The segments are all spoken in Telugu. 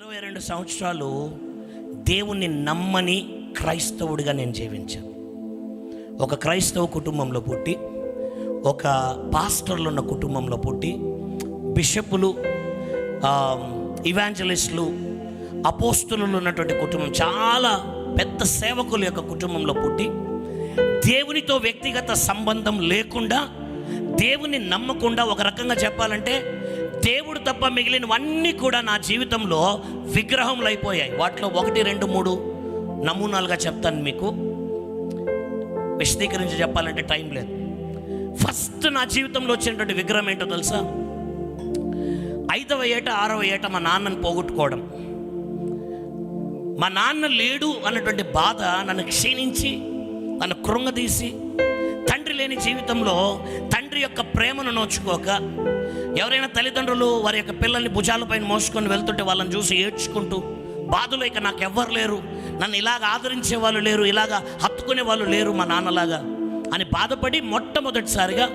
ఇరవై రెండు సంవత్సరాలు దేవుణ్ణి నమ్మని క్రైస్తవుడిగా నేను జీవించాను. ఒక క్రైస్తవ కుటుంబంలో పుట్టి ఒక పాస్టర్లు ఉన్న కుటుంబంలో పుట్టి బిషపులు ఇవాంజలిస్టులు అపోస్తులు ఉన్నటువంటి కుటుంబం చాలా పెద్ద సేవకుల యొక్క కుటుంబంలో పుట్టి దేవునితో వ్యక్తిగత సంబంధం లేకుండా దేవుని నమ్మకుండా ఒక రకంగా చెప్పాలంటే దేవుడు తప్ప మిగిలినవన్నీ కూడా నా జీవితంలో విగ్రహములు అయిపోయాయి వాటిలో ఒకటి రెండు మూడు నమూనాలుగా చెప్తాను మీకు. విశదీకరించి చెప్పాలంటే టైం లేదు. ఫస్ట్ నా జీవితంలో వచ్చినటువంటి విగ్రహం ఏంటో తెలుసా? ఐదవ ఏట ఆరవ ఏట మా నాన్నని పోగొట్టుకోవడం. మా నాన్న లేడు అన్నటువంటి బాధ నన్ను క్షీణించి నన్ను కృంగదీసి లేని జీవితంలో తండ్రి యొక్క ప్రేమను నోచుకోక ఎవరైనా తల్లిదండ్రులు వారి యొక్క పిల్లల్ని భుజాలపైన మోసుకొని వెళ్తుంటే వాళ్ళని చూసి ఏడ్చుకుంటూ బాధలో ఇక నాకు ఎవ్వరు లేరు నన్ను ఇలాగ ఆదరించే వాళ్ళు లేరు ఇలాగ హత్తుకునే వాళ్ళు లేరు మా నాన్నలాగా అని బాధపడి మొట్టమొదటిసారిగా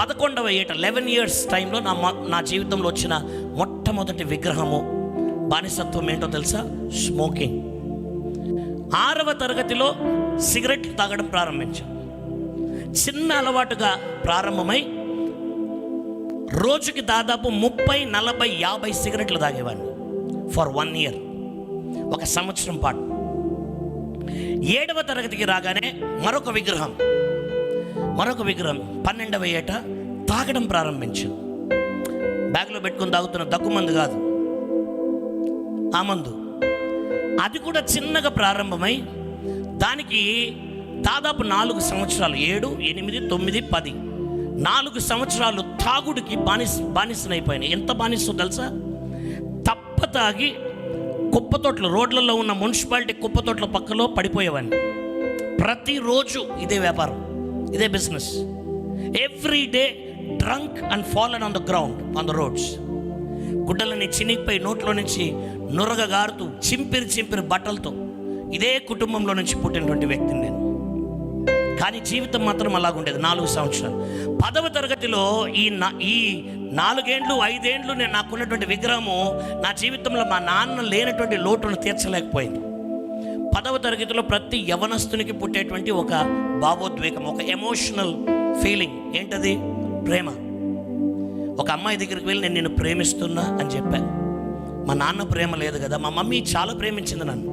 పదకొండవ ఏట లెవెన్ ఇయర్స్ టైంలో నా నా జీవితంలో వచ్చిన మొట్టమొదటి విగ్రహము బానిసత్వం ఏంటో తెలుసా? స్మోకింగ్ ఆరవ తరగతిలో సిగరెట్లు తాగడం ప్రారంభించాను. చిన్న అలవాటుగా ప్రారంభమై రోజుకి దాదాపు ముప్పై నలభై యాభై సిగరెట్లు తాగేవాడిని. ఫర్ వన్ ఇయర్ ఒక సంవత్సరం పాటు. ఏడవ తరగతికి రాగానే మరొక విగ్రహం. మరొక విగ్రహం పన్నెండవ ఏట తాగడం ప్రారంభించింది. బ్యాగ్లో పెట్టుకొని తాగుతున్న దగ్గు మందు కాదు. ఆ మందు. అది కూడా చిన్నగా ప్రారంభమై దానికి దాదాపు నాలుగు సంవత్సరాలు ఏడు ఎనిమిది తొమ్మిది పది. నాలుగు సంవత్సరాలు తాగుడికి బానిస బానిసనైపోయినాయి. ఎంత బానిసో తెలుసా? తప్ప తాగి కుప్పతోటలు రోడ్లలో ఉన్న మున్సిపాలిటీ కుప్పతోట్ల పక్కలో పడిపోయేవాడిని. ప్రతిరోజు ఇదే వ్యాపారం ఇదే business. Every day drunk and fallen on the ground on the roads. గుడ్డలని చినిగిపోయి నోట్లో నుంచి నురగ గారుతూ చింపిరి చింపిరి బట్టలతో ఇదే కుటుంబంలో నుంచి పుట్టినటువంటి వ్యక్తిని నేను. కానీ జీవితం మాత్రం అలాగుండేది నాలుగు సంవత్సరాలు. పదవ తరగతిలో ఈ నా ఈ నాలుగేండ్లు ఐదేండ్లు నేను నాకున్నటువంటి విగ్రహము నా జీవితంలో మా నాన్న లేనటువంటి లోటును తీర్చలేకపోయింది. పదవ తరగతిలో ప్రతి యవనస్తునికి పుట్టేటువంటి ఒక భావోద్వేగం ఒక ఎమోషనల్ ఫీలింగ్ ఏంటది? ప్రేమ. ఒక అమ్మాయి దగ్గరికి వెళ్ళి నేను నిన్ను ప్రేమిస్తున్నా అని చెప్పాను మా నాన్న ప్రేమ లేదు కదా మా మమ్మీ చాలా ప్రేమించింది నన్ను.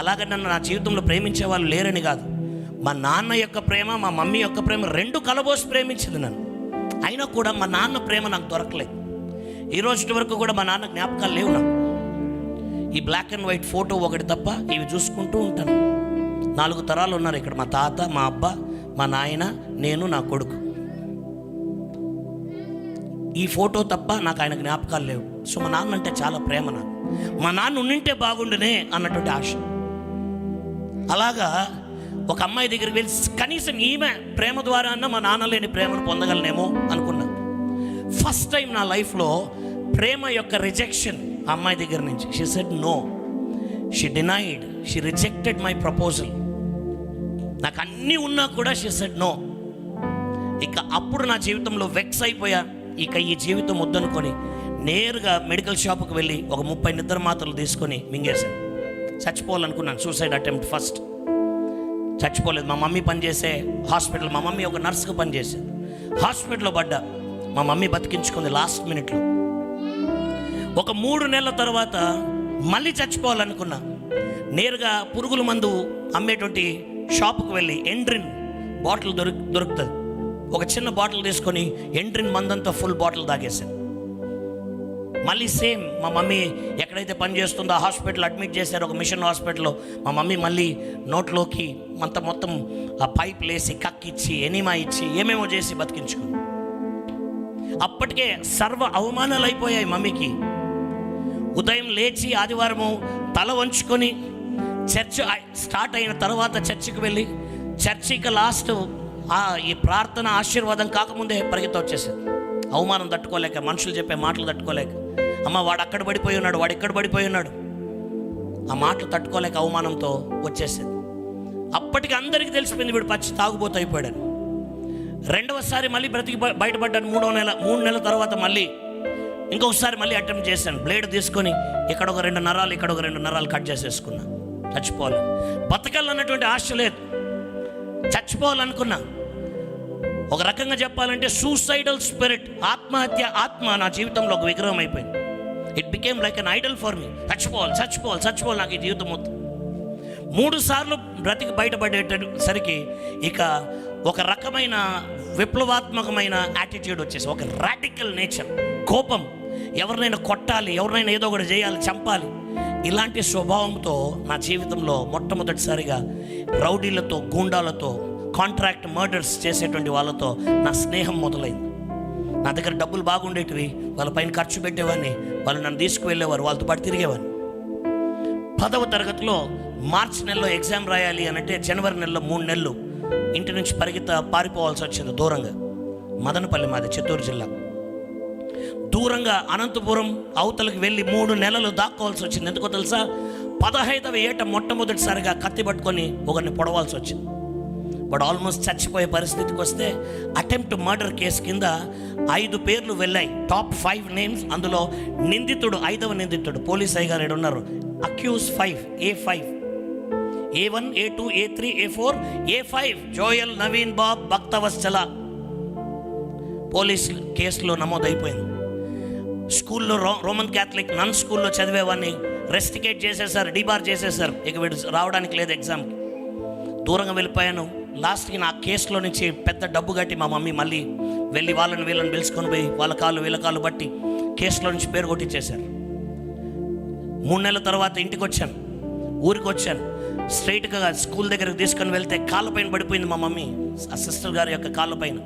అలాగే నన్ను నా జీవితంలో ప్రేమించే వాళ్ళు లేరని కాదు. మా నాన్న యొక్క ప్రేమ మా మమ్మీ యొక్క ప్రేమ రెండు కలబోసి ప్రేమించింది నన్ను. అయినా కూడా మా నాన్న ప్రేమ నాకు దొరకలేదు. ఈ రోజు వరకు కూడా మా నాన్న జ్ఞాపకాలు లేవు నాకు. ఈ బ్లాక్ అండ్ వైట్ ఫోటో ఒకటి తప్ప ఇవి చూసుకుంటూ ఉంటాను. నాలుగు తరాలు ఉన్నారు ఇక్కడ మా తాత మా అబ్బ మా నాయన నేను నా కొడుకు. ఈ ఫోటో తప్ప నాకు ఆయన జ్ఞాపకాలు లేవు. సో మా నాన్న అంటే చాలా ప్రేమ నాకు. మా నాన్న ఉండింటే బాగుండునే అన్నటువంటి ఆశ. అలాగా ఒక అమ్మాయి దగ్గరికి వెళ్ళి కనీసం ఈమె ప్రేమ ద్వారా అన్న మా నాన్న లేని ప్రేమను పొందగలనేమో అనుకున్నా. ఫస్ట్ టైం నా లైఫ్లో ప్రేమ యొక్క రిజెక్షన్ అమ్మాయి దగ్గర నుంచి. She said no she denied she rejected my proposal నాకు అన్నీ ఉన్నా కూడా షీ సెడ్ నో ఇక అప్పుడు నా జీవితంలో వెక్స్ అయిపోయా. ఇక ఈ జీవితం వద్దనుకొని నేరుగా మెడికల్ షాప్కి వెళ్ళి ఒక ముప్పై నిద్ర మాత్రలు తీసుకొని మింగేశాను. చచ్చిపోవాలనుకున్నాను. సూసైడ్ అటెంప్ట్ ఫస్ట్ చచ్చిపోలేదు. మా మమ్మీ పనిచేసే హాస్పిటల్ మా మమ్మీ ఒక నర్స్గా పనిచేసేది. హాస్పిటల్లో పడ్డా. మా మమ్మీ బతికించుకుంది లాస్ట్ మినిట్లో. ఒక మూడు నెలల తర్వాత మళ్ళీ చచ్చిపోవాలనుకున్నా. నేరుగా పురుగుల మందు అమ్మేటువంటి షాపుకు వెళ్ళి ఎండ్రిన్ బాటిల్ దొరుకు దొరుకుతుంది. ఒక చిన్న బాటిల్ తీసుకొని ఎండ్రిన్ మందంతా ఫుల్ బాటిల్ తాగేశాను మళ్ళీ సేమ్ మా మమ్మీ ఎక్కడైతే పని చేస్తుందో ఆ హాస్పిటల్ అడ్మిట్ చేశారు ఒక మిషన్ హాస్పిటల్లో. మా మమ్మీ మళ్ళీ నోట్లోకి అంత మొత్తం ఆ పైప్ లేసి కక్కిచ్చి ఎనిమా ఇచ్చి ఏమేమో చేసి బతికించుకుంది. అప్పటికే సర్వ అవమానాలు అయిపోయాయి మమ్మీకి. ఉదయం లేచి ఆదివారము తల వంచుకొని చర్చ్ స్టార్ట్ అయిన తర్వాత చర్చికి వెళ్ళి చర్చికి లాస్ట్ ఆ ఈ ప్రార్థన ఆశీర్వాదం కాకముందే పరిగెత్త వచ్చేసింది. అవమానం తట్టుకోలేక మనుషులు చెప్పే మాటలు తట్టుకోలేక. అమ్మ వాడు అక్కడ పడిపోయి ఉన్నాడు వాడు ఇక్కడ పడిపోయి ఉన్నాడు. ఆ మాటలు తట్టుకోలేక అవమానంతో వచ్చేసింది. అప్పటికి అందరికీ తెలిసిపోయింది వీడు పచ్చి తాగుబోతు అయిపోయాడని రెండవసారి మళ్ళీ బ్రతికి బయటపడ్డాను. మూడో నెల మూడు నెలల తర్వాత మళ్ళీ ఇంకొకసారి మళ్ళీ అటెంప్ట్ చేశాను. బ్లేడ్ తీసుకొని ఇక్కడ ఒక రెండు నరాలు ఇక్కడ ఒక రెండు నరాలు కట్ చేసేసుకున్నా. చచ్చిపోవాలి బతకాలన్నటువంటి ఆశ లేదు. చచ్చిపోవాలనుకున్నా. ఒక రకంగా చెప్పాలంటే సూసైడల్ స్పిరిట్ ఆత్మహత్య ఆత్మ నా జీవితంలో ఒక విగ్రహం అయిపోయింది. It became like an idol for me చచ్చిపోవాలి చచ్చిపోవాలి చచ్చిపోవాలి నాకు ఈ జీవితం మొత్తం మూడు సార్లు బ్రతికి బయటపడేటసరికి ఇక ఒక రకమైన విప్లవాత్మకమైన యాటిట్యూడ్ వచ్చేసి ఒక రాడికల్ నేచర్ కోపం. ఎవరినైనా కొట్టాలి ఎవరినైనా ఏదో ఒకటి చేయాలి చంపాలి. ఇలాంటి స్వభావంతో నా జీవితంలో మొట్టమొదటిసారిగా రౌడీలతో గూండాలతో కాంట్రాక్ట్ మర్డర్స్ చేసేటువంటి వాళ్ళతో నా స్నేహం మొదలైంది. నా దగ్గర డబ్బులు బాగుండేటివి వాళ్ళ పైన ఖర్చు పెట్టేవాడిని వాళ్ళు నన్ను తీసుకువెళ్ళేవారు వాళ్ళతో పాటు తిరిగేవాడిని పదవ తరగతిలో మార్చ్ నెలలో ఎగ్జామ్ రాయాలి అని అంటే జనవరి నెలలో మూడు నెలలు ఇంటి నుంచి పరిగెత్త పారిపోవాల్సి వచ్చింది దూరంగా మదనపల్లి మాది చిత్తూరు జిల్లా. దూరంగా అనంతపురం అవతలకు వెళ్ళి మూడు నెలలు దాక్కోవాల్సి వచ్చింది. ఎందుకో తెలుసా? పదహైదవ ఏట మొట్టమొదటిసారిగా కత్తి పట్టుకొని ఒకరిని పొడవాల్సి వచ్చింది. బట్ ఆల్మోస్ట్ చచ్చిపోయే పరిస్థితికి వస్తే అటెంప్ట్ మర్డర్ కేసు కింద ఐదు పేర్లు వెళ్ళాయి. టాప్ ఫైవ్ నేమ్స్ అందులో నిందితుడు ఐదవ నిందితుడు పోలీస్ అయ్యగారు ఈడ ఉన్నారు. Accused five A five A one A two A three A four A five Joel Naveen Bob Bhaktavatsala police కేసులో నమోదైపోయింది. స్కూల్లో రో రోమన్ క్యాథలిక్ నన్ స్కూల్లో చదివేవాడిని రెస్టికేట్ చేసేసారు డిబార్ చేసేసారు ఇక వీడు రావడానికి లేదు ఎగ్జామ్కి దూరంగా వెళ్ళిపోయాను. లాస్ట్కి నా కేసులో నుంచి పెద్ద డబ్బు కట్టి మా మమ్మీ మళ్ళీ వెళ్ళి వాళ్ళని వీళ్ళని పిలుచుకొని పోయి వాళ్ళ కాళ్ళు వీళ్ళ కాళ్ళు బట్టి కేసులో నుంచి పేరు కొట్టించేశారు. మూడు నెలల తర్వాత ఇంటికి వచ్చాను. ఊరికి వచ్చాను. స్ట్రైట్గా స్కూల్ దగ్గరకు తీసుకొని వెళ్తే కాళ్ళపైన పడిపోయింది మా మమ్మీ ఆ సిస్టర్ గారి యొక్క కాళ్ళపైన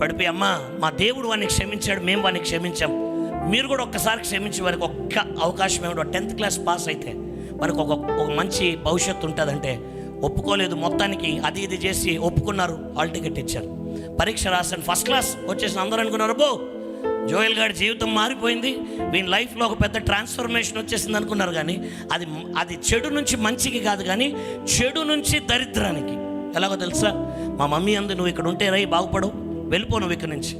పడిపోయి అమ్మ మా దేవుడు వాడిని క్షమించాడు మేము వాడిని క్షమించాం. మీరు కూడా ఒక్కసారి క్షమించే వారికి ఒక్క అవకాశం ఏమిటో టెన్త్ క్లాస్ పాస్ అయితే మనకు ఒక ఒక మంచి భవిష్యత్తు ఉంటుందంటే ఒప్పుకోలేదు మొత్తానికి అది ఇది చేసి ఒప్పుకున్నారు హాల్ టికెట్ ఇచ్చారు. పరీక్ష రాశాను ఫస్ట్ క్లాస్ వచ్చేసిన అందరూ అనుకున్నారు బో జోయల్ గారి జీవితం మారిపోయింది వీని లైఫ్లో ఒక పెద్ద ట్రాన్స్ఫర్మేషన్ వచ్చేసింది అనుకున్నారు కానీ అది అది చెడు నుంచి మంచికి కాదు కానీ చెడు నుంచి దరిద్రానికి. ఎలాగో తెలుసా? మా మమ్మీ అందు నువ్వు ఇక్కడ ఉంటే రై బాగుపడవు వెళ్ళిపో నువ్వు ఇక్కడి నుంచి.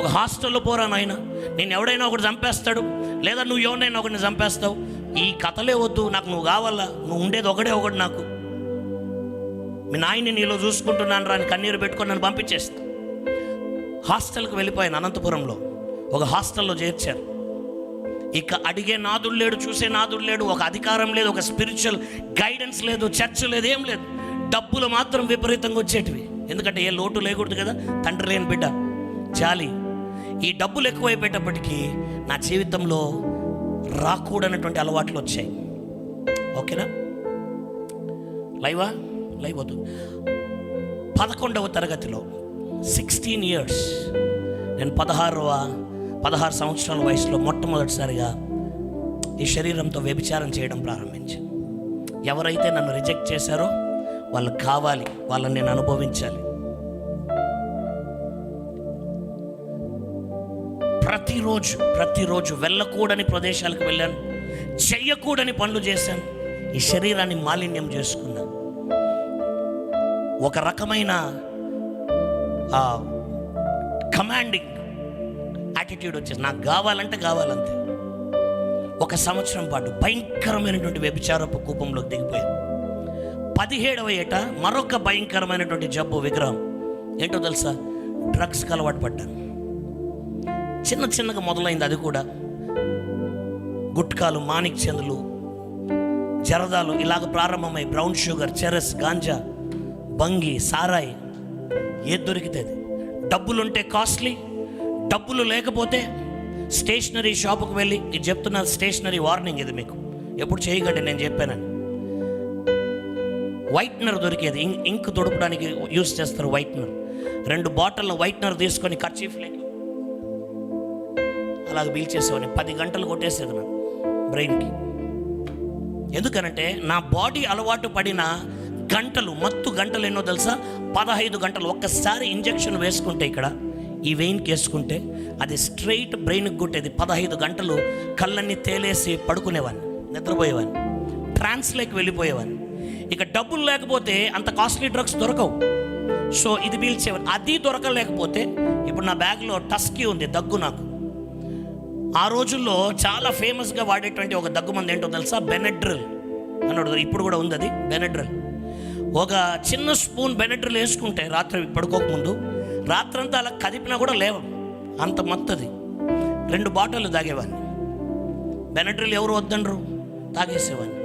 ఒక హాస్టల్లో పోరా నాయన నేను ఎవడైనా ఒకటి చంపేస్తాడు లేదా నువ్వు ఎవరినైనా ఒకరిని చంపేస్తావు. ఈ కథలే వద్దు నాకు నువ్వు కావాలా నువ్వు ఉండేది ఒకడే ఒకటి నాకు. మీ నాయన్ని నీలో చూసుకుంటున్నాను రాని కన్నీరు పెట్టుకొని నన్ను పంపించేస్తా. హాస్టల్కి వెళ్ళిపోయాను అనంతపురంలో. ఒక హాస్టల్లో చేర్చారు. ఇక అడిగే నాదుడు లేడు చూసే నాదుడు లేడు ఒక అధికారం లేదు ఒక స్పిరిచువల్ గైడెన్స్ లేదు చర్చ్ లేదు ఏం లేదు. డబ్బులు మాత్రం విపరీతంగా వచ్చేటివి. ఎందుకంటే ఏ లోటు లేకూడదు కదా తండ్రి లేని బిడ్డ. జాలి ఈ డబ్బులు ఎక్కువైపోయేటప్పటికీ నా జీవితంలో రాకూడనటువంటి అలవాట్లు వచ్చాయి. ఓకేనా? లైవా? లైవ్ వద్దు పదకొండవ తరగతిలో సిక్స్టీన్ ఇయర్స్ నేను పదహారవ పదహారు సంవత్సరాల వయసులో మొట్టమొదటిసారిగా ఈ శరీరంతో వ్యభిచారం చేయడం ప్రారంభించాను ఎవరైతే నన్ను రిజెక్ట్ చేశారో వాళ్ళు కావాలి వాళ్ళని నేను అనుభవించాలి. ప్రతిరోజు ప్రతిరోజు వెళ్ళకూడని ప్రదేశాలకు వెళ్ళాను చెయ్యకూడని పనులు చేశాను ఈ శరీరాన్ని మాలిన్యం చేసుకున్నాను. ఒక రకమైన కమాండింగ్ యాటిట్యూడ్ వచ్చేసి నాకు కావాలంటే కావాలంతే. ఒక సంవత్సరం పాటు భయంకరమైనటువంటి వ్యభిచారపు కూపంలోకి దిగిపోయాను. పదిహేడవ ఏట మరొక భయంకరమైనటువంటి జబ్బు విగ్రహం. ఏంటో తెలుసా? డ్రగ్స్కి అలవాటు పడ్డాను. చిన్న చిన్నగా మొదలైంది అది కూడా. గుట్కాలు మాణిక్ చందులు జరదాలు ఇలాగ ప్రారంభమై బ్రౌన్ షుగర్ చెరస్ గాంజా బంగి సారాయి ఏది దొరికితే డబ్బులుంటే కాస్ట్లీ డబ్బులు లేకపోతే స్టేషనరీ షాపుకు వెళ్ళి ఇది చెప్తున్న స్టేషనరీ వార్నింగ్ ఇది మీకు. ఎప్పుడు చేయకండి నేను చెప్పానని. వైట్నర్ దొరికేది ఇంక్ ఇంక్ తొడపడానికి యూస్ చేస్తారు వైట్నర్. రెండు బాటిల్లో వైట్నర్ తీసుకొని కర్చీఫ్లేకి అలాగ పీల్చేసేవాడిని. పది గంటలు కొట్టేసేది నా బ్రెయిన్కి. ఎందుకనంటే నా బాడీ అలవాటు పడిన గంటలు మత్తు గంటలు ఎన్నో తెలుసా? పదహైదు గంటలు ఒక్కసారి ఇంజెక్షన్ వేసుకుంటే ఇక్కడ ఈ వెయిన్కి వేసుకుంటే అది స్ట్రైట్ బ్రెయిన్కి కొట్టేది. పదహైదు గంటలు కళ్ళన్నీ తేలేసి పడుకునేవాడిని నిద్రపోయేవాడిని ట్రాన్స్లోకి వెళ్ళిపోయేవాడిని ఇక డబ్బులు లేకపోతే అంత కాస్ట్లీ డ్రగ్స్ దొరకవు. సో ఇది పీల్చేవారు అది దొరకలేకపోతే ఇప్పుడు నా బ్యాగ్లో టస్కీ ఉంది దగ్గు నాకు. ఆ రోజుల్లో చాలా ఫేమస్గా వాడేటువంటి ఒక దగ్గుమంది ఏంటో తెలుసా? బెనడ్రిల్ అన్నాడు ఇప్పుడు కూడా ఉంది అది బెనడ్రిల్ ఒక చిన్న స్పూన్ బెనెడ్రిల్ వేసుకుంటే రాత్రి పడుకోకముందు రాత్రంతా అలా కదిపినా కూడా లేవు. అంత మత్తది. రెండు బాటిల్లు తాగేవాడిని. బెనడ్రిల్ ఎవరు వద్దండ్రు? తాగేసేవాడిని.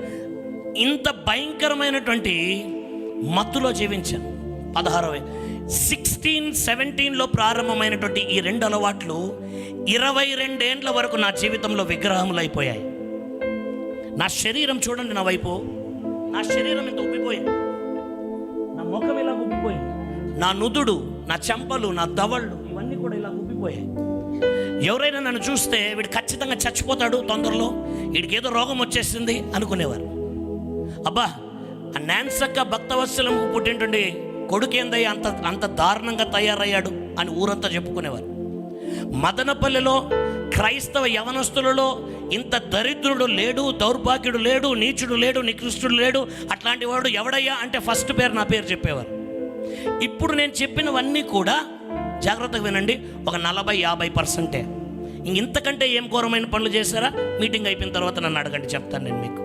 ఇంత భయంకరమైనటువంటి మత్తులో జీవించాను. పదహారవ సిక్స్టీన్ సెవెంటీన్లో ప్రారంభమైనటువంటి ఈ రెండు అలవాట్లు ఇరవై రెండేండ్ల వరకు నా జీవితంలో విగ్రహములు అయిపోయాయి నా శరీరం చూడండి నా వైపు. నా శరీరం ఇంత ఉబ్బిపోయింది. ముఖం ఇలా ఉబ్బిపోయింది నా నుదుడు నా చెంపలు నా దవళ్ళు ఇవన్నీ కూడా ఇలా ఉబ్బిపోయాయి ఎవరైనా నన్ను చూస్తే వీడు ఖచ్చితంగా చచ్చిపోతాడు తొందరలో. వీడికి ఏదో రోగం వచ్చేసింది అనుకునేవారు. అబ్బా ఆ నాన్సక్క భక్తవత్సలము పుట్టింటుండి కొడుకేందయ్య అంత అంత దారుణంగా తయారయ్యాడు అని ఊరంతా చెప్పుకునేవారు. మదనపల్లిలో క్రైస్తవ యవనస్తులలో ఇంత దరిద్రుడు లేడు దౌర్భాగ్యుడు లేడు నీచుడు లేడు నికృష్టుడు లేడు. అట్లాంటి వాడు ఎవడయ్యా అంటే ఫస్ట్ పేరు నా పేరు చెప్పేవారు. ఇప్పుడు నేను చెప్పినవన్నీ కూడా జాగ్రత్తగా వినండి ఒక నలభై యాభై పర్సెంటే. ఇంతకంటే ఏం ఘోరమైన పనులు చేశారా? మీటింగ్ అయిపోయిన తర్వాత నన్ను అడగండి చెప్తాను నేను మీకు.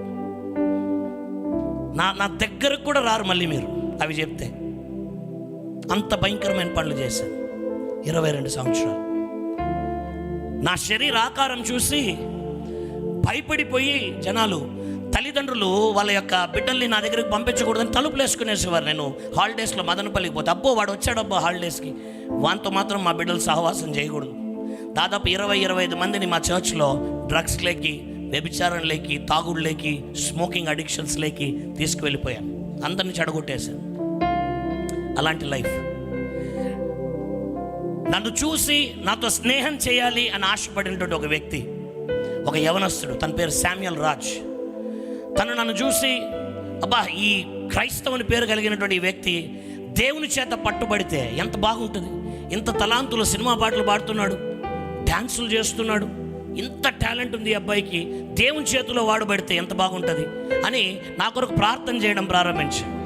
నా నా దగ్గరకు కూడా రారు మళ్ళీ మీరు అవి చెప్తే. అంత భయంకరమైన పనులు చేశాను ఇరవై రెండు సంవత్సరాలు. నా శరీర ఆకారం చూసి భయపడిపోయి జనాలు తల్లిదండ్రులు వాళ్ళ యొక్క బిడ్డల్ని నా దగ్గరికి పంపించకూడదని తలుపులు వేసుకునేసేవారు నేను. హాలిడేస్లో మదనపల్లికి పోతే అబ్బో వాడు వచ్చాడబ్బో హాలిడేస్కి వాంతో మాత్రం మా బిడ్డలు సహవాసం చేయకూడదు. దాదాపు ఇరవై ఇరవై ఐదు మందిని మా చర్చ్లో డ్రగ్స్లోకి వ్యభిచారం లేకి తాగుడు లేకి స్మోకింగ్ అడిక్షన్స్లోకి తీసుకువెళ్ళిపోయాను. అందరిని చెడగొట్టేశాను. అలాంటి లైఫ్ నన్ను చూసి నాతో స్నేహం చేయాలి అని ఆశపడినటువంటి ఒక వ్యక్తి ఒక యవనస్తుడు తన పేరు శామ్యుయల్ రాజ్. తను నన్ను చూసి అబ్బా ఈ క్రైస్తవుని పేరు కలిగినటువంటి వ్యక్తి దేవుని చేత పట్టుబడితే ఎంత బాగుంటుంది. ఇంత తలాంతులు సినిమా పాటలు పాడుతున్నాడు డ్యాన్సులు చేస్తున్నాడు ఇంత టాలెంట్ ఉంది అబ్బాయికి దేవుని చేతిలో వాడబడితే ఎంత బాగుంటుంది అని నా కొరకు ప్రార్థన చేయడం ప్రారంభించాను.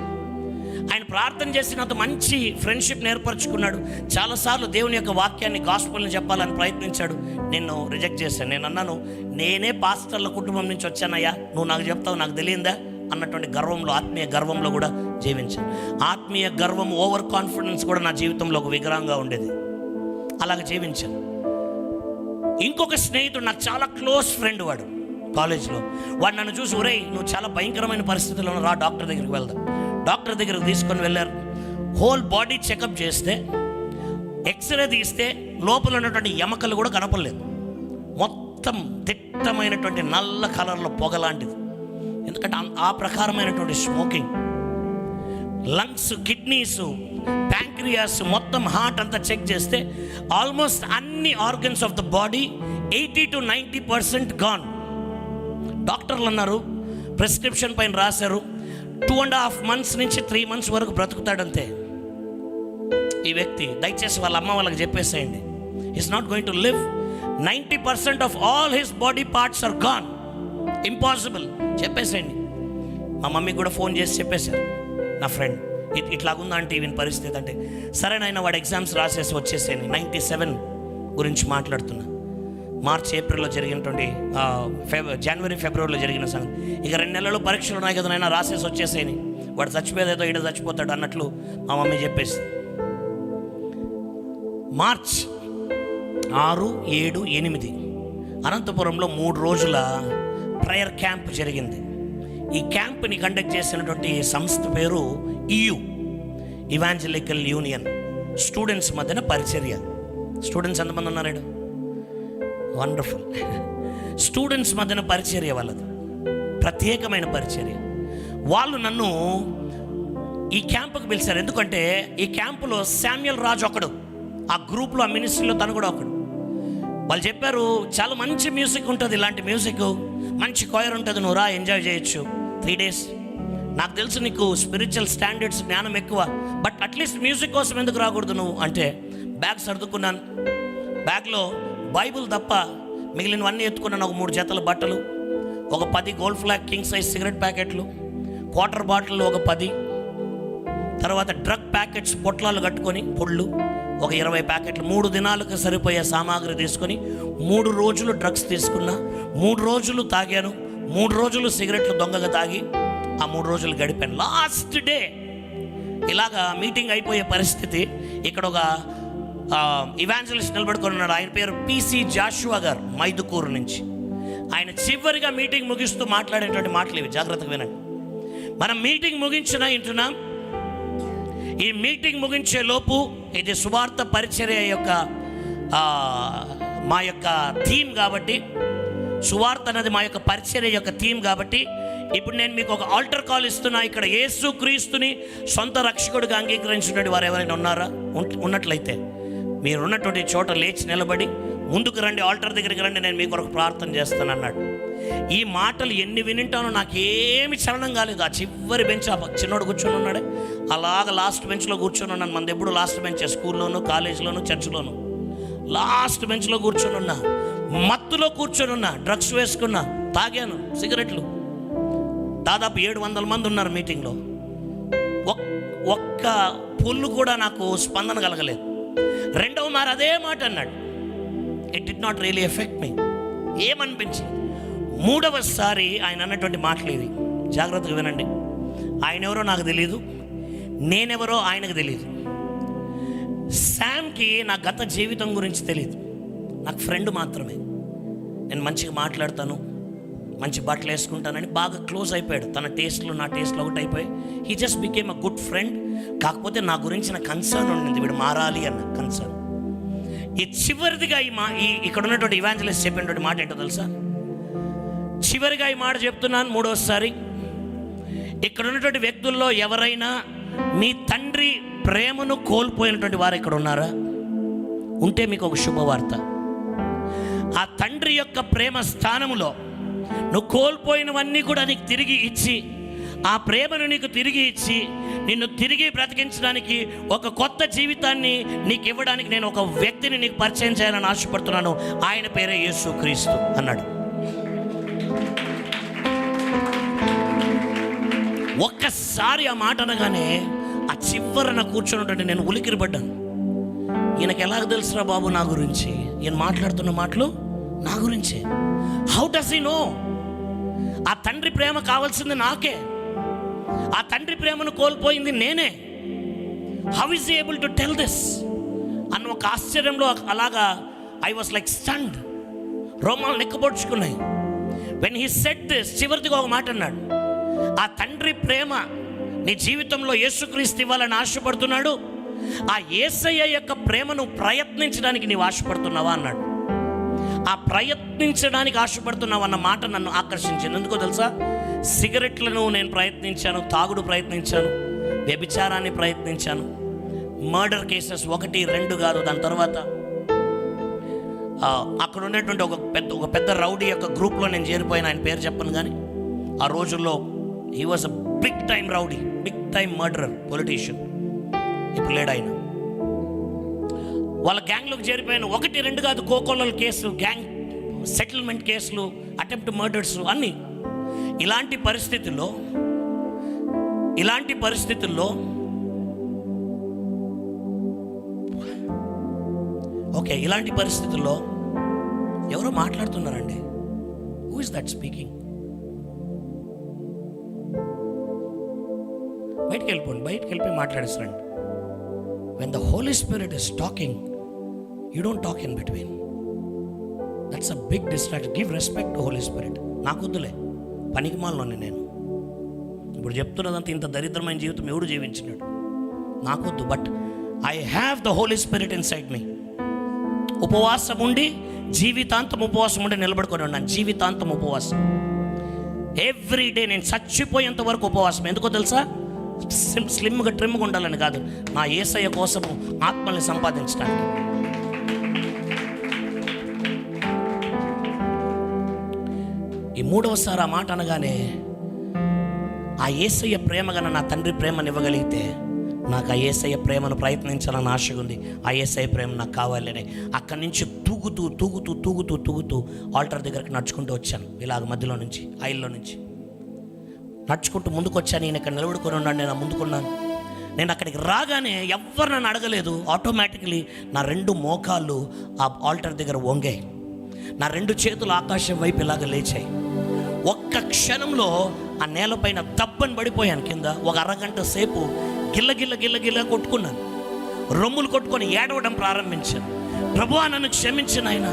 ఆయన ప్రార్థన చేసినంత నాతో మంచి ఫ్రెండ్షిప్ నేర్పరచుకున్నాడు చాలాసార్లు దేవుని యొక్క వాక్యాన్ని గాస్పల్ని చెప్పాలని ప్రయత్నించాడు. నిన్ను రిజెక్ట్ చేశాను. నేను అన్నాను నేనే పాస్టర్ల కుటుంబం నుంచి వచ్చానయ్యా. నువ్వు నాకు చెప్తావు నాకు తెలియందా? అన్నటువంటి గర్వంలో ఆత్మీయ గర్వంలో కూడా జీవించాను. ఆత్మీయ గర్వం ఓవర్ కాన్ఫిడెన్స్ కూడా నా జీవితంలో ఒక విగ్రహంగా ఉండేది. అలాగ జీవించాను. ఇంకొక స్నేహితుడు నాకు చాలా క్లోజ్ ఫ్రెండ్ వాడు కాలేజ్లో వాడు నన్ను చూసి ఒరే నువ్వు చాలా భయంకరమైన పరిస్థితుల్లో రా డాక్టర్ దగ్గరికి వెళ్దాం. డాక్టర్ దగ్గర తీసుకొని వెళ్ళారు. హోల్ బాడీ చెకప్ చేస్తే ఎక్స్రే తీస్తే లోపల ఉన్నటువంటి ఎమకలు కూడా కనపడలేదు. మొత్తం దిట్టమైనటువంటి నల్ల కలర్లో పొగ లాంటిది. ఎందుకంటే ఆ- ఆ ప్రకారమైనటువంటి స్మోకింగ్ లంగ్స్ కిడ్నీస్ ప్యాంక్రియాస్ మొత్తం హార్ట్ అంతా చెక్ చేస్తే ఆల్మోస్ట్ అన్ని organs of the body eighty to ninety percent gone డాక్టర్లు అన్నారు ప్రిస్క్రిప్షన్ పైన రాశారు. టూ అండ్ హాఫ్ మంత్స్ నుంచి త్రీ మంత్స్ వరకు బ్రతుకుతాడంతే. ఈ వ్యక్తి దయచేసి వాళ్ళ అమ్మ వాళ్ళకి చెప్పేసేయండి. Is not going to live ninety percent of all his body parts are gone impossible చెప్పేసేయండి. మా మమ్మీకి కూడా ఫోన్ చేసి చెప్పేశారు. నా ఫ్రెండ్ ఇట్ ఇట్లాగుందా అంటే ఈవెన్ పరిస్థితి అంటే సరే నాయన వాడు ఎగ్జామ్స్ రాసేసి వచ్చేసేయండి. నైంటీ సెవెన్ గురించి మాట్లాడుతున్నా. మార్చ్ ఏప్రిల్లో జరిగినటువంటి ఆ, ఫెబ్ జనవరి ఫిబ్రవరిలో జరిగిన సంగతి ఇక రెండు నెలలు పరీక్షలు ఉన్నాయి కదా నాయన రాసేసి వచ్చేసాయని. వాడు చచ్చిపోయేదేదో ఈడ చచ్చిపోతాడు అన్నట్లు మా మమ్మీ చెప్పేసి. మార్చ్ ఆరు ఏడు ఎనిమిది. అనంతపురంలో మూడు రోజుల ప్రేయర్ క్యాంప్ జరిగింది. ఈ క్యాంప్ని కండక్ట్ చేసినటువంటి సంస్థ పేరు ఇయు ఇవాంజలికల్ యూనియన్ స్టూడెంట్స్ మధ్యన పరిచర్య. స్టూడెంట్స్ ఎంతమంది ఉన్నారు వండర్ఫుల్ స్టూడెంట్స్ మధ్యన పరిచర్య వాళ్ళది ప్రత్యేకమైన పరిచర్య. వాళ్ళు నన్ను ఈ క్యాంపుకు పిలిచారు. ఎందుకంటే ఈ క్యాంపులో శామ్యుల్ రాజు ఒకడు ఆ గ్రూప్లో ఆ మినిస్ట్రీలో తను కూడా ఒకడు. వాళ్ళు చెప్పారు చాలా మంచి మ్యూజిక్ ఉంటుంది ఇలాంటి మ్యూజిక్. మంచి కోయర్ ఉంటుంది నువ్వు రా ఎంజాయ్ చేయొచ్చు. త్రీ డేస్ నాకు తెలుసు నీకు స్పిరిచువల్ స్టాండర్డ్స్ జ్ఞానం ఎక్కువ. బట్ అట్లీస్ట్ మ్యూజిక్ కోసం ఎందుకు రాకూడదు నువ్వు? అంటే బ్యాగ్ సర్దుకున్నాను. బ్యాగ్లో బైబుల్ తప్ప మిగిలినవన్నీ ఎత్తుకున్నాను ఒక మూడు జతల బట్టలు ఒక పది gold flake king size cigarette ప్యాకెట్లు క్వార్టర్ బాటిల్ ఒక పది తర్వాత డ్రగ్ ప్యాకెట్స్ పొట్లాలు కట్టుకొని పొళ్ళు ఒక ఇరవై ప్యాకెట్లు మూడు దినాలకు సరిపోయే సామాగ్రి తీసుకొని మూడు రోజులు డ్రగ్స్ తీసుకున్నా మూడు రోజులు తాగాను మూడు రోజులు సిగరెట్లు దొంగగా తాగి ఆ మూడు రోజులు గడిపాను. లాస్ట్ డే ఇలాగా మీటింగ్ అయిపోయే పరిస్థితి. ఇక్కడ ఒక ఇవాంజలిస్ట్ నిలబడుకొని ఉన్నాడు. ఆయన పేరు పిసి జాషువా గారు మైదుకూరు నుంచి. ఆయన చివరిగా మీటింగ్ ముగిస్తూ మాట్లాడేటువంటి మాటలు ఇవి. జాగ్రత్తగా వినండి. మనం మీటింగ్ ముగించిన వింటున్నాం. ఈ మీటింగ్ ముగించే లోపు ఇది సువార్త పరిచర్య యొక్క మా యొక్క థీమ్ కాబట్టి సువార్త అనేది మా యొక్క పరిచర్య యొక్క థీమ్ కాబట్టి ఇప్పుడు నేను మీకు ఒక ఆల్టర్ కాల్ ఇస్తున్నా. ఇక్కడ యేసు క్రీస్తుని సొంత రక్షకుడిగా అంగీకరించినటువంటి వారు ఎవరైనా ఉన్నారా? ఉన్నట్లయితే. మీరు ఉన్నటువంటి చోట లేచి నిలబడి ముందుకు రండి ఆల్టర్ దగ్గరికి రండి నేను మీ కొరకు ప్రార్థన చేస్తాను అన్నాడు. ఈ మాటలు ఎన్ని వినింటానో నాకేమి చలనం కాలేదు. ఆ చివరి బెంచ్ ఆ చిన్నోడు కూర్చొని ఉన్నాడే. అలాగ లాస్ట్ బెంచ్లో కూర్చొని ఉన్నాను. మన ఎప్పుడు లాస్ట్ బెంచ్ స్కూల్లోను కాలేజీలోను చర్చిలోను. లాస్ట్ బెంచ్లో కూర్చొని ఉన్నా మత్తులో కూర్చొని ఉన్నా డ్రగ్స్ వేసుకున్నా తాగాను సిగరెట్లు. దాదాపు ఏడు వందల మంది ఉన్నారు మీటింగ్లో. ఒక్క పుల్లు కూడా నాకు స్పందన కలగలేదు. రెండవ మారు అదే మాట అన్నాడు. It did not really affect me ఏమనిపించింది? మూడవసారి ఆయన అన్నటువంటి మాటలు జాగ్రత్తగా వినండి. ఆయన ఎవరో నాకు తెలియదు నేనెవరో ఆయనకు తెలియదు శామ్కి నా గత జీవితం గురించి తెలియదు నాకు ఫ్రెండ్ మాత్రమే. నేను మంచిగా మాట్లాడతాను మంచి బట్టలు వేసుకుంటానని బాగా క్లోజ్ అయిపోయాడు. తన టేస్ట్లో నా టేస్ట్లో ఒకటి అయిపోయి he just became a good friend కాకపోతే నా గురించిన కన్సర్న్ ఉండింది వీడు మారాలి అన్న కన్సర్న్ ఈ చివరిదిగా ఈ మా ఈ ఇక్కడ ఉన్నటువంటి ఇవాంజలిస్ట్ చెప్పినటువంటి మాట ఏంటో తెలుసా? చివరిగా ఈ మాట చెప్తున్నాను మూడోసారి. ఇక్కడ ఉన్నటువంటి వ్యక్తుల్లో ఎవరైనా మీ తండ్రి ప్రేమను కోల్పోయినటువంటి వారు ఇక్కడ ఉన్నారా? ఉంటే మీకు ఒక శుభవార్త. ఆ తండ్రి యొక్క ప్రేమ స్థానములో నువ్వు కోల్పోయినవన్నీ కూడా నీకు తిరిగి ఇచ్చి ఆ ప్రేమను నీకు తిరిగి ఇచ్చి నిన్ను తిరిగి బ్రతికించడానికి ఒక కొత్త జీవితాన్ని నీకు ఇవ్వడానికి నేను ఒక వ్యక్తిని నీకు పరిచయం చేయాలని ఆశపడుతున్నాను. ఆయన పేరే యేసు క్రీస్తు అన్నాడు. ఒక్కసారి ఆ మాట అనగానే ఆ చివరన కూర్చొని నేను ఉలికిరిపడ్డాను ఈయనకి ఎలాగ తెలుసురా బాబు నా గురించి? ఈయన మాట్లాడుతున్న మాటలు నా గురించే. హౌ డస్ ఈ నో ఆ తండ్రి ప్రేమ కావాల్సింది నాకే. ఆ తండ్రి ప్రేమను కోల్పోయింది నేనే. How is able to tell this అన్న ఒక ఆశ్చర్యంలో అలాగా ఐ వాస్ లైక్ స్టండ్ రోమాలు నెక్కబోడ్చుకున్నాయి. వెన్ హీ సెట్ దిస్ చివరిదిగా ఒక మాట అన్నాడు. ఆ తండ్రి ప్రేమ నీ జీవితంలో యేసుక్రీస్తు ఇవ్వాలని ఆశపడుతున్నాడు. ఆ యేసయ్య యొక్క ప్రేమను ప్రయత్నించడానికి నీవు ఆశపడుతున్నావా అన్నాడు. ఆ ప్రయత్నించడానికి ఆశపడుతున్నావు అన్న మాట నన్ను ఆకర్షించింది. ఎందుకో తెలుసా? సిగరెట్లను నేను ప్రయత్నించాను తాగుడు ప్రయత్నించాను వ్యభిచారాన్ని ప్రయత్నించాను. మర్డర్ కేసెస్ ఒకటి రెండు కాదు. దాని తర్వాత అక్కడ ఉండేటువంటి ఒక పెద్ద ఒక పెద్ద రౌడీ యొక్క గ్రూప్లో నేను చేరిపోయిన. ఆయన పేరు చెప్పను కానీ ఆ రోజుల్లో he was a big time rowdy big time murderer politician ఇప్పుడు లేడు ఆయన. వాళ్ళ గ్యాంగ్లోకి చేరిపోయిన ఒకటి రెండు కాదు కోకోలల కేసు గ్యాంగ్ సెటిల్మెంట్ కేసులు అటెంప్ట్ మర్డర్స్ అన్నీ. ఇలాంటి పరిస్థితుల్లో ఇలాంటి పరిస్థితుల్లో ఓకే ఇలాంటి పరిస్థితుల్లో ఎవరో మాట్లాడుతున్నారండి. హూ ఇస్ దట్ స్పీకింగ్ బయటకు వెళ్ళిపోండి బయటకు వెళ్ళిపోయి మాట్లాడేస్తారండి when the Holy Spirit is talking you don't talk in between that's a big distract give respect to Holy Spirit నాకు వద్దులే. పనికి మాలోనే నేను. ఇప్పుడు చెప్తున్నదంతా ఇంత దరిద్రమైన జీవితం ఎవడు జీవించినాడు? నాకొద్దు but I have the Holy Spirit inside me ఉపవాసం ఉండి జీవితాంతం ఉపవాసం ఉండి నిలబడుకొని ఉన్నాను. జీవితాంతం ఉపవాసం. ఎవ్రీ డే నేను చచ్చిపోయేంత వరకు ఉపవాసం. ఎందుకో తెలుసా? స్లిమ్ స్లిమ్గా ట్రిమ్గా ఉండాలని కాదు. నా ఏసయ్య కోసము ఆత్మల్ని సంపాదించడానికి. ఈ మూడవసారి ఆ మాట అనగానే ఆ ఏసయ్య ప్రేమగా నా తండ్రి ప్రేమను ఇవ్వగలిగితే నాకు ఆ ఏసయ్య ప్రేమను ప్రయత్నించాలని ఆశగా ఉంది ఆ ఏసయ్య ప్రేమ నాకు కావాలని. అక్కడి నుంచి తూగుతూ తూగుతూ తూగుతూ తూగుతూ ఆల్టర్ దగ్గరికి నడుచుకుంటూ వచ్చాను. ఇలాగ మధ్యలో నుంచి ఆయిల్లో నుంచి. నడుచుకుంటూ ముందుకు వచ్చాను నేను ఇక్కడ నిలబడుకొని ఉన్నాను. నేను ముందుకున్నాను. నేను అక్కడికి రాగానే ఎవ్వరు నన్ను అడగలేదు. ఆటోమేటిక్లీ నా రెండు మోకాళ్ళు ఆ ఆల్టర్ దగ్గర వంగాయి. నా రెండు చేతులు ఆకాశం వైపు ఇలాగ లేచాయి. ఒక్క క్షణంలో ఆ నేలపైన దబ్బని పడిపోయాను కింద. ఒక అరగంట సేపు గిల్ల గిల్ల గిల్ల గిల్ల కొట్టుకున్నాను. రొమ్ములు కొట్టుకొని ఏడవడం ప్రారంభించాను. ప్రభువా నన్ను క్షమించిన ఆయన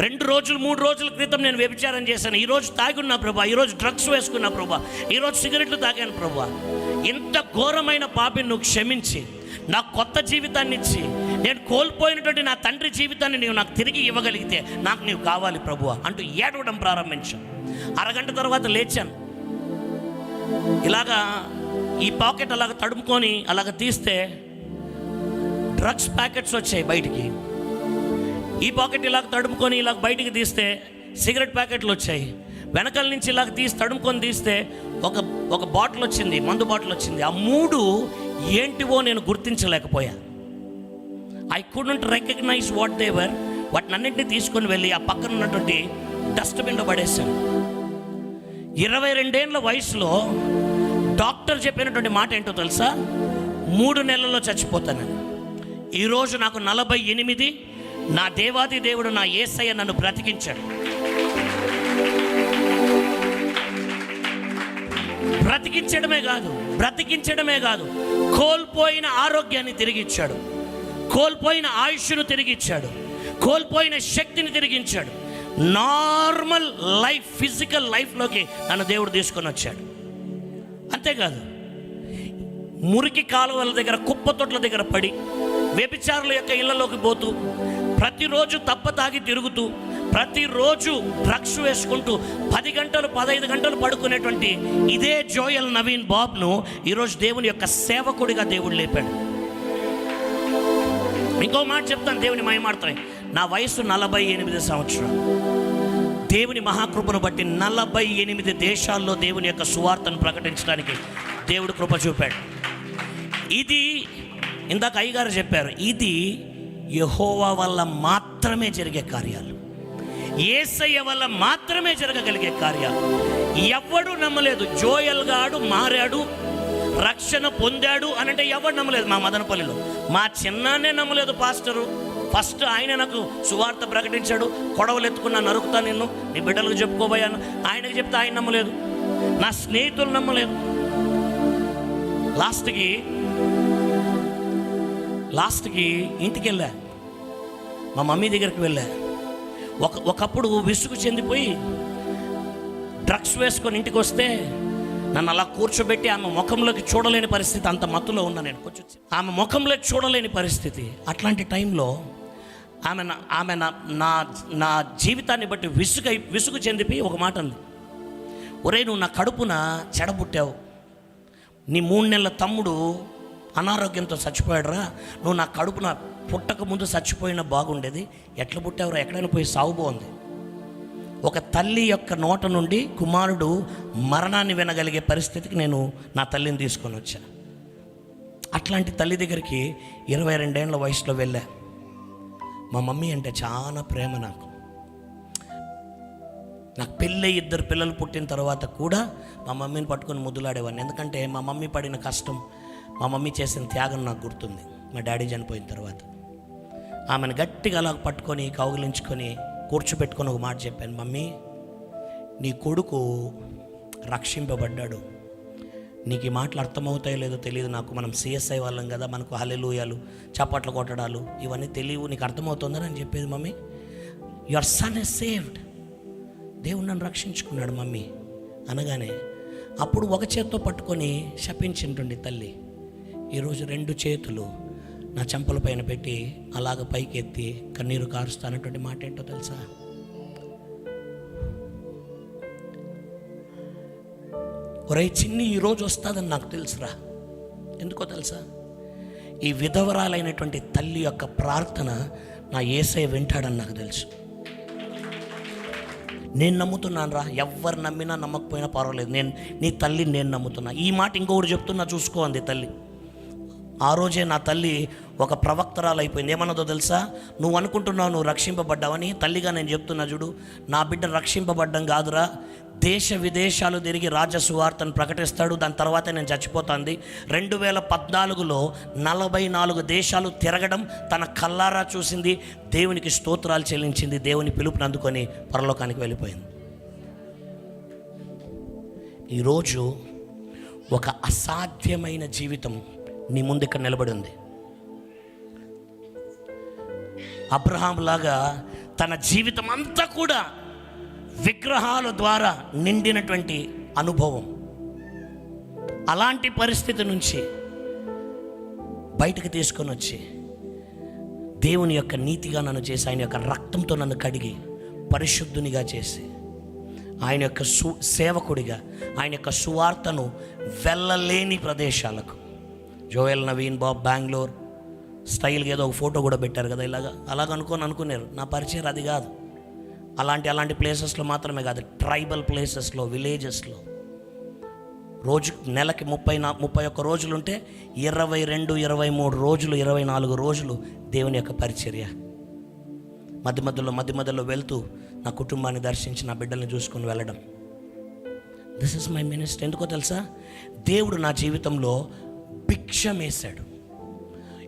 రెండు రోజులు మూడు రోజుల క్రితం నేను వ్యభిచారం చేశాను. ఈరోజు తాగున్నా ప్రభా ఈరోజు డ్రగ్స్ వేసుకున్నా ప్రభా ఈరోజు సిగరెట్లు తాగాను ప్రభా ఇంత ఘోరమైన పాపిని నువ్వు క్షమించి నా కొత్త జీవితాన్ని ఇచ్చి నేను కోల్పోయినటువంటి నా తండ్రి జీవితాన్ని నీవు నాకు తిరిగి ఇవ్వగలిగితే నాకు నీవు కావాలి ప్రభువా అంటూ ఏడవడం ప్రారంభించాను. అరగంట తర్వాత లేచాను. ఇలాగా ఈ పాకెట్ అలాగ తడుముకొని అలాగ తీస్తే డ్రగ్స్ ప్యాకెట్స్ వచ్చాయి బయటికి. ఈ పాకెట్ ఇలాగ తడుముకొని ఇలాగ బయటికి తీస్తే సిగరెట్ ప్యాకెట్లు వచ్చాయి. వెనకాల నుంచి ఇలాగ తీసి తడుముకొని తీస్తే ఒక ఒక బాటిల్ వచ్చింది మందు బాటిల్ వచ్చింది. ఆ మూడు ఏంటివో నేను గుర్తించలేకపోయా. I couldn't recognise what they were వాటినన్నింటినీ తీసుకొని వెళ్ళి ఆ పక్కన ఉన్నటువంటి డస్ట్బిన్లో పడేశాను. ఇరవై రెండేళ్ళ వయసులో డాక్టర్ చెప్పినటువంటి మాట ఏంటో తెలుసా? మూడు నెలల్లో చచ్చిపోతానని ఈరోజు నాకు నలభై ఎనిమిది నా దేవాది దేవుడు నా ఏసయ్య నన్ను బ్రతికించాడు. బ్రతికించడమే కాదు బ్రతికించడమే కాదు కోల్పోయిన ఆరోగ్యాన్ని తిరిగిచ్చాడు కోల్పోయిన ఆయుష్ను తిరిగి ఇచ్చాడు కోల్పోయిన శక్తిని తిరిగించాడు. నార్మల్ లైఫ్ ఫిజికల్ లైఫ్లోకి నన్ను దేవుడు తీసుకొని వచ్చాడు. అంతేకాదు మురికి కాలువల దగ్గర కుప్ప తొట్ల దగ్గర పడి వ్యభిచారుల యొక్క ఇళ్ళలోకి పోతూ ప్రతిరోజు తప్ప తాగి తిరుగుతూ ప్రతిరోజు డ్రగ్స్ వేసుకుంటూ పది గంటలు పదహైదు గంటలు పడుకునేటువంటి ఇదే జోయల్ నవీన్ బాబ్ను ఈరోజు దేవుని యొక్క సేవకుడిగా దేవుడు లేపాడు. ఇంకో మాట చెప్తాను దేవుని మయమాడతాయి నా వయసు నలభై ఎనిమిది సంవత్సరాలు. దేవుని మహాకృపను బట్టి నలభై ఎనిమిది దేశాల్లో దేవుని యొక్క సువార్తను ప్రకటించడానికి దేవుడు కృప చూపాడు. ఇది ఇందాక అయ్యగారు చెప్పారు ఇది యహోవా వల్ల మాత్రమే జరిగే కార్యాలు. ఏసయ్య వల్ల మాత్రమే జరగగలిగే కార్యాలు. ఎవ్వడు నమ్మలేదు జోయల్ గాడు మారాడు రక్షణ పొందాడు అని అంటే ఎవరు నమ్మలేదు మా మదనపల్లిలో. మా చిన్నాన్నే నమ్మలేదు పాస్టరు. ఫస్ట్ ఆయన నాకు సువార్త ప్రకటించాడు కొడవలు ఎత్తుకున్నా నరుకుతా నిన్ను నీ బిడ్డలకు చెప్పుకోబోయాను ఆయనకు చెప్తే ఆయన నమ్మలేదు. నా స్నేహితులు నమ్మలేదు. లాస్ట్కి లాస్ట్కి ఇంటికి వెళ్ళా మా మమ్మీ దగ్గరికి వెళ్ళా. ఒక ఒకప్పుడు విసుగు చెందిపోయి డ్రగ్స్ వేసుకొని ఇంటికి వస్తే నన్ను అలా కూర్చోబెట్టి ఆమె ముఖంలోకి చూడలేని పరిస్థితి అంత మత్తులో ఉన్నా నేను. కొంచెం ఆమె ముఖంలోకి చూడలేని పరిస్థితి. అట్లాంటి టైంలో ఆమె ఆమె నా నా నా జీవితాన్ని బట్టి విసుగై విసుగు చెందిపోయి ఒక మాట అంది. ఒరే నువ్వు నా కడుపున చెడబుట్టావు. నీ మూడు నెలల తమ్ముడు అనారోగ్యంతో చచ్చిపోయాడురా. నువ్వు నా కడుపున పుట్టక ముందు చచ్చిపోయినా బాగుండేది. ఎట్లా పుట్టావురా? ఎక్కడైనా పోయి సాగుబోంది బాగుంది ఒక తల్లి యొక్క నోట నుండి కుమారుడు మరణాన్ని వినగలిగే పరిస్థితికి నేను నా తల్లిని తీసుకొని వచ్చా. అట్లాంటి తల్లి దగ్గరికి ఇరవై రెండేళ్ళ వయసులో వెళ్ళా. మా మమ్మీ అంటే చాలా ప్రేమ నాకు. నాకు పెళ్ళి ఇద్దరు పిల్లలు పుట్టిన తర్వాత కూడా మా మమ్మీని పట్టుకొని ముద్దులాడేవాడిని. ఎందుకంటే మా మమ్మీ పడిన కష్టం మా మమ్మీ చేసిన త్యాగం నాకు గుర్తుంది. మా డాడీ చనిపోయిన తర్వాత. ఆమెను గట్టిగా అలా పట్టుకొని కౌగిలించుకొని కూర్చోబెట్టుకొని ఒక మాట చెప్పాను మమ్మీ నీ కొడుకు రక్షింపబడ్డాడు. నీకు ఈ మాటలు అర్థమవుతాయో లేదో తెలియదు నాకు. మనం సిఎస్ఐ వాళ్ళం కదా మనకు హలెలుయాలు చప్పట్లు కొట్టడాలు ఇవన్నీ తెలియవు. నీకు అర్థమవుతుందని అని చెప్పేది mummy your son is saved దేవుడు నన్ను రక్షించుకున్నాడు మమ్మీ. అనగానే అప్పుడు ఒక చేత్తో పట్టుకొని శపించింటుండి తల్లి. ఈరోజు రెండు చేతులు నా చెంపల పైన పెట్టి అలాగ పైకి ఎత్తి కన్నీరు కారుస్తానటువంటి మాట ఏంటో తెలుసా? ఒరే చిన్ని ఈరోజు వస్తుందని నాకు తెలుసురా. ఎందుకో తెలుసా? ఈ విధవరాలైనటువంటి తల్లి యొక్క ప్రార్థన నా ఏసై వింటాడని నాకు తెలుసు. నేను నమ్ముతున్నాను రా ఎవరు నమ్మినా నమ్మకపోయినా పర్వాలేదు. నేను నీ తల్లిని నేను నమ్ముతున్నా. ఈ మాట ఇంకొకటి చెప్తున్నా చూసుకో అంది తల్లి. ఆ రోజే నా తల్లి ఒక ప్రవక్తరాలు అయిపోయింది. ఏమన్నదో తెలుసా? నువ్వు అనుకుంటున్నావు నువ్వు రక్షింపబడ్డావని తల్లిగా నేను చెప్తున్నా చూడు. నా బిడ్డ రక్షింపబడ్డం కాదురా. దేశ విదేశాలు తిరిగి రాజసువార్తను ప్రకటిస్తాడు. దాని తర్వాత నేను చచ్చిపోతుంది. రెండు వేల పద్నాలుగులో నలభై నాలుగు దేశాలు తిరగడం తన కల్లారా చూసింది. దేవునికి స్తోత్రాలు చెల్లించింది. దేవుని పిలుపుని అందుకొని పరలోకానికి వెళ్ళిపోయింది. ఈరోజు ఒక అసాధ్యమైన జీవితం నీ ముందు ఇక్కడ నిలబడి ఉంది. అబ్రహాం లాగా తన జీవితం అంతా కూడా విగ్రహాల ద్వారా నిండినటువంటి అనుభవం. అలాంటి పరిస్థితి నుంచి బయటకు తీసుకొని వచ్చి దేవుని యొక్క నీతిగా నన్ను చేసి ఆయన యొక్క రక్తంతో నన్ను కడిగి పరిశుద్ధునిగా చేసి ఆయన యొక్క సు సేవకుడిగా ఆయన యొక్క సువార్తను వెళ్ళలేని ప్రదేశాలకు. Joel Naveen Bob Bengaluru. స్టైల్గా ఏదో ఒక ఫోటో కూడా పెట్టారు కదా ఇలాగా. అలాగ అనుకొని అనుకున్నారు నా పరిచయం అది కాదు. అలాంటి అలాంటి ప్లేసెస్లో మాత్రమే కాదు. ట్రైబల్ ప్లేసెస్లో విలేజెస్లో. రోజు నెలకి ముప్పై నా ముప్పై ఒక్క రోజులు ఉంటే ఇరవై రెండు ఇరవై మూడు రోజులు ఇరవై నాలుగు రోజులు దేవుని యొక్క పరిచర్య. మధ్య మధ్యలో మధ్య మధ్యలో వెళ్తూ నా కుటుంబాన్ని దర్శించి నా బిడ్డల్ని చూసుకొని వెళ్ళడం. దిస్ ఇస్ మై మినిస్టర్ ఎందుకో తెలుసా? దేవుడు నా జీవితంలో భిక్షం వేశాడు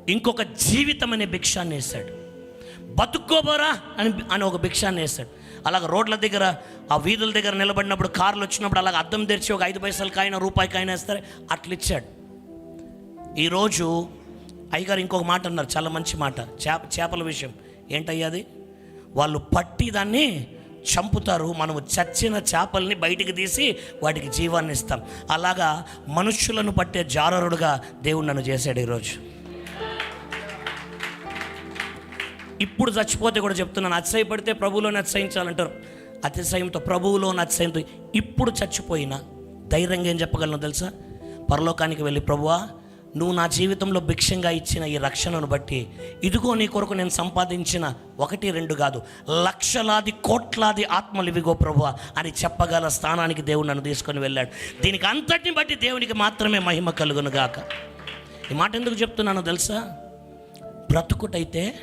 ఇంకొక జీవితం అనే భిక్షాన్ని వేశాడు. బతుక్కోబోరా అని అని ఒక భిక్షాన్ని వేస్తాడు అలాగ రోడ్ల దగ్గర ఆ వీధుల దగ్గర నిలబడినప్పుడు కార్లు వచ్చినప్పుడు అలాగ అద్దం తెరిచి ఒక ఐదు పైసలు కాయిన రూపాయి కాయిన వేస్తారు అట్లా ఇచ్చాడు. ఈరోజు అయ్యగారు ఇంకొక మాట అన్నారు చాలా మంచి మాట. చేప చేపల విషయం. ఏంటయ్యాది వాళ్ళు పట్టి దాన్ని చంపుతారు మనము చచ్చిన చేపల్ని బయటికి తీసి వాటికి జీవాన్ని ఇస్తాం. అలాగా మనుష్యులను పట్టే జారరుడుగా దేవుడు నన్ను చేశాడు ఈరోజు. ఇప్పుడు చచ్చిపోతే కూడా చెప్తున్నాను అతిశయపడితే ప్రభువులోనే అతిశయించాలంటారు. అతిశయంతో ప్రభువులో అతిశయంతో ఇప్పుడు చచ్చిపోయినా ధైర్యంగా ఏం చెప్పగలను తెలుసా? పరలోకానికి వెళ్ళి ప్రభువా నువ్వు నా జీవితంలో భిక్షంగా ఇచ్చిన ఈ రక్షణను బట్టి ఇదిగో నీ కొరకు నేను సంపాదించిన ఒకటి రెండు కాదు లక్షలాది కోట్లాది ఆత్మలు ఇవిగో ప్రభు అని చెప్పగల స్థానానికి దేవుడు నన్ను తీసుకొని వెళ్ళాడు. దీనికి అంతటిని బట్టి దేవునికి మాత్రమే మహిమ కలుగును గాక. ఈ మాట ఎందుకు చెప్తున్నానో తెలుసా? బ్రతుకుటైతే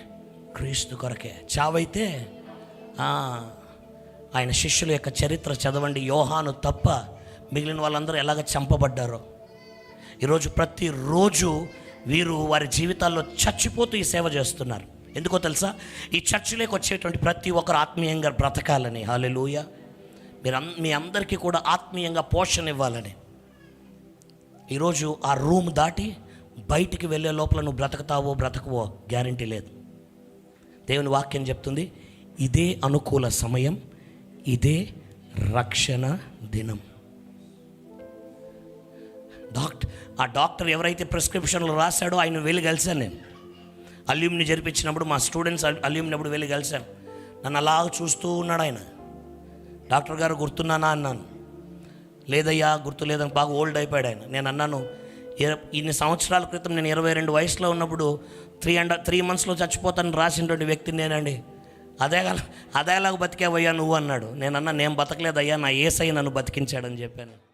క్రీస్తు కొరకే. చావైతే ఆయన శిష్యుల యొక్క చరిత్ర చదవండి. యోహాను తప్ప మిగిలిన వాళ్ళందరూ ఎలాగ చంపబడ్డారో. ఈరోజు ప్రతిరోజు వీరు వారి జీవితాల్లో చచ్చిపోతూ ఈ సేవ చేస్తున్నారు. ఎందుకో తెలుసా? ఈ చర్చిలోకి వచ్చేటువంటి ప్రతి ఒక్కరు ఆత్మీయంగా బ్రతకాలని. హాలెలూయ మీరు మీ అందరికీ కూడా ఆత్మీయంగా పోషణ ఇవ్వాలని. ఈరోజు ఆ రూమ్ దాటి బయటికి వెళ్ళే లోపల నువ్వు బ్రతకతావో బ్రతకవో గ్యారంటీ లేదు. దేవుని వాక్యం చెప్తుంది ఇదే అనుకూల సమయం ఇదే రక్షణ దినం. డాక్టర్ ఆ డాక్టర్ ఎవరైతే ప్రిస్క్రిప్షన్లు రాశాడో ఆయన వెళ్ళి కలిశాను నేను. అల్యూమ్ని జరిపించినప్పుడు మా స్టూడెంట్స్ అల్యూమ్ని అప్పుడు వెళ్ళి కలిశాను నన్ను అలా చూస్తూ ఉన్నాడు ఆయన. డాక్టర్ గారు గుర్తున్నానా? అన్నాను. లేదయ్యా గుర్తు లేదని బాగా ఓల్డ్ అయిపోయాడు ఆయన. నేను అన్నాను ఇన్ని సంవత్సరాల క్రితం నేను ఇరవై రెండు వయసులో ఉన్నప్పుడు త్రీ అండ్ త్రీ మంత్స్లో చచ్చిపోతాను రాసినటువంటి వ్యక్తి నేనండి. అదే అదేలాగా బతికేవయ్యా నువ్వు అన్నాడు. నేను అన్నా నేను బతకలేదయ్యా నా ఏసై నన్ను బతికించాడని చెప్పాను.